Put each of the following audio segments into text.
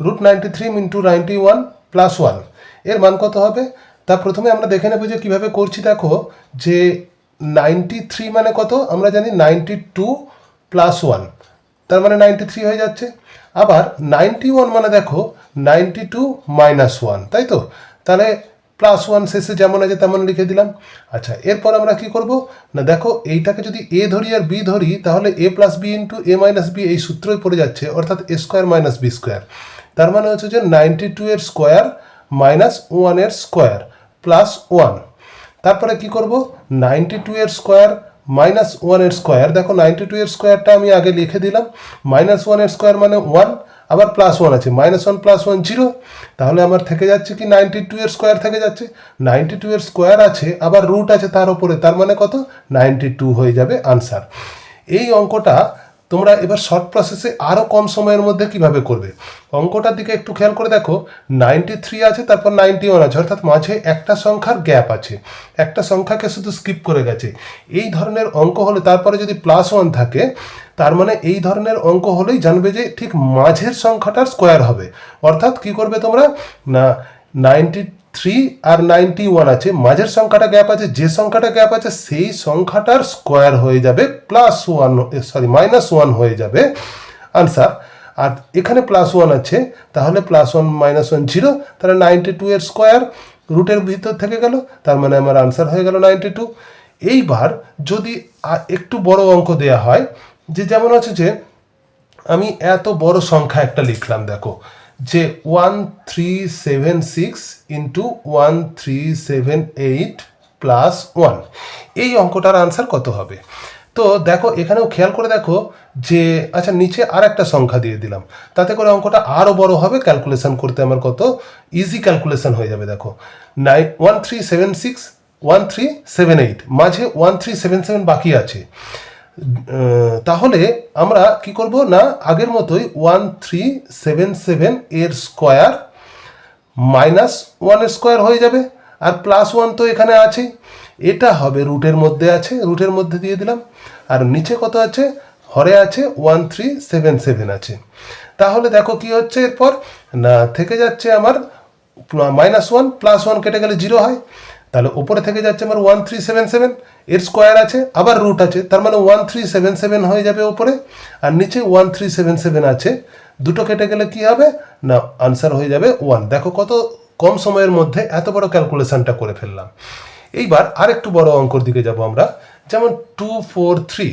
Root ninety three into ninety one plus one. এর মান কত হবে? তা প্রথমে আমরা দেখে নেব যে কীভাবে করছি, দেখো, যে নাইনটি থ্রি মানে কত? আমরা জানি নাইনটি টু প্লাস ওয়ান। তার মানে নাইনটি থ্রি হয়ে যাচ্ছে। আবার নাইনটি ওয়ান মানে দেখো, নাইনটি টু মাইনাস ওয়ান, তাই তো? তাহলে প্লাস ওয়ান শেষে যেমন আছে তেমন লিখে দিলাম। আচ্ছা এরপর আমরা কি করব? না, দেখো, এইটাকে যদি এ ধরি আর বি ধরি, তাহলে A plus B into A minus B এই সূত্রই পড়ে যাচ্ছে, অর্থাৎ A square minus B square. তার মানে হচ্ছে যে নাইনটি টু এর স্কোয়ার মাইনাস ওয়ানের স্কোয়ার প্লাস ওয়ান তারপরে কি করব? নাইনটি টু এর স্কোয়ার মাইনাস ওয়ানের স্কোয়ার দেখো নাইনটি টু এর স্কোয়ারটা আমি আগে লিখে দিলাম। মাইনাস ওয়ানের স্কোয়ার মানে ওয়ান আবার প্লাস ওয়ান আছে। Minus one plus one zero তাহলে আমার থেকে যাচ্ছে কি নাইনটি টু এর স্কোয়ার থেকে যাচ্ছে? নাইনটি টু এর স্কোয়ার আছে, আবার রুট আছে তার উপরে। তার মানে কত? নাইনটি টু হয়ে যাবে আনসার এই অঙ্কটা তোমরা এবার শর্ট প্রসেসে আরও কম সময়ের মধ্যে কীভাবে করবে? অঙ্কটার দিকে একটু খেয়াল করে দেখো নাইনটি থ্রি আছে, তারপর নাইনটি ওয়ান আছে, অর্থাৎ মাঝে একটা সংখ্যার গ্যাপ আছে। একটা সংখ্যাকে শুধু স্কিপ করে গেছে। এই ধরনের অঙ্ক হলে তারপরে যদি প্লাস ওয়ান থাকে, তার মানে এই ধরনের অঙ্ক হলেই জানবে যে ঠিক মাঝের সংখ্যাটার স্কোয়ার হবে। অর্থাৎ কি করবে তোমরা? না নাইনটি থ্রি আর নাইনটি ওয়ান আছে। মাঝের সংখ্যাটা গ্যাপ আছে, যে সংখ্যাটা গ্যাপ আছে, সেই সংখ্যাটার স্কোয়ার হয়ে যাবে plus one sorry minus one হয়ে যাবে। আনসার আর এখানে প্লাস ওয়ান আছে, তাহলে plus one minus one zero তাহলে নাইনটি টু এর স্কোয়ার রুটের ভিতর থেকে গেল, তার মানে আমার আনসার হয়ে গেল নাইনটি টু এইবার যদি একটু বড় অঙ্ক দেয়া হয়, যে যেমন হচ্ছে যে, আমি এত বড় সংখ্যা একটা লিখলাম, দেখো। যে one three seven six into one three seven eight plus one এই অঙ্কটার আনসার কত হবে? তো দেখো, এখানেও খেয়াল করে দেখো যে আচ্ছা নিচে আর একটা সংখ্যা দিয়ে দিলাম। তাতে করে অঙ্কটা আরও বড় হবে ক্যালকুলেশন করতে আমার কত? ইজি ক্যালকুলেশন হয়ে যাবে, দেখো। Nine one three seven six one three seven eight মাঝে ওয়ান থ্রি সেভেন সেভেন বাকি আছে। তাহলে আমরা কি করব? না, আগের মতোই ওয়ান থ্রি সেভেন সেভেন এর স্কোয়ার মাইনাস ওয়ানের স্কোয়ার হয়ে যাবে। আর প্লাস ওয়ান তো এখানে আছেই এটা হবে রুটের মধ্যে আছে। রুটের মধ্যে দিয়ে দিলাম। আর নিচে কত আছে? হরে আছে ওয়ান থ্রি সেভেন সেভেন আছে। তাহলে দেখো কি হচ্ছে এরপর? না, থেকে যাচ্ছে আমার মাইনাস ওয়ান প্লাস ওয়ান কেটে গেলে জিরো হয়। তাহলে ওপরে থেকে যাচ্ছে আমার ওয়ান থ্রি সেভেন সেভেন এর স্কোয়ার আছে, আবার রুট আছে, তার মানে ওয়ান থ্রি সেভেন সেভেন হয়ে যাবে ওপরে আর নিচে ওয়ান থ্রি সেভেন সেভেন আছে, দুটো কেটে গেলে কি হবে? না আনসার হয়ে যাবে ওয়ান দেখো কত কম সময়ের মধ্যে এত বড় ক্যালকুলেশনটা করে ফেললাম। এইবার আরেকটু বড় অঙ্কর দিকে যাব আমরা, যেমন two four three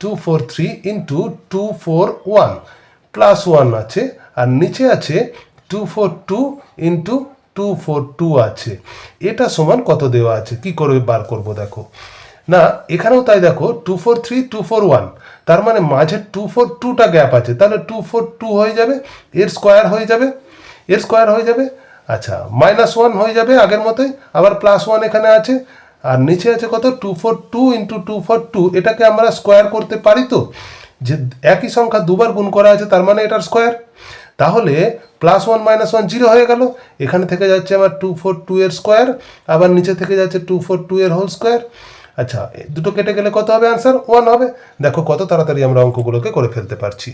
two four three into two four one plus one আছে, আর নিচে আছে two four two into two four two আছে। এটা সমান কত দেওয়া আছে? কি করে বার করব দেখো? না, এখানেও তাই দেখো two four three two four one তার মানে মাঝে টু ফোর টুটা গ্যাপ আছে। তাহলে টু ফোর টু হয়ে যাবে, এর স্কোয়ার হয়ে যাবে, এর স্কোয়ার হয়ে যাবে আচ্ছা মাইনাস ওয়ান হয়ে যাবে আগের মতোই, আবার প্লাস ওয়ান এখানে আছে, আর নিচে আছে কত? Two four two into two four two এটাকে আমরা স্কোয়ার করতে পারি তো? যে একই সংখ্যা দুবার গুণ করা আছে, তার মানে এটার স্কোয়ার। তাহলে plus one minus one zero হয়ে গেল। এখানে থেকে যাচ্ছে আমার টু ফোর টু এর স্কোয়ার আবার নিচে থেকে যাচ্ছে টু ফোর টু এর হোল স্কোয়ার আচ্ছা দুটো কেটে গেলে কত হবে আনসার ওয়ান হবে। দেখো কত তাড়াতাড়ি আমরা অঙ্কগুলোকে করে ফেলতে পারছি।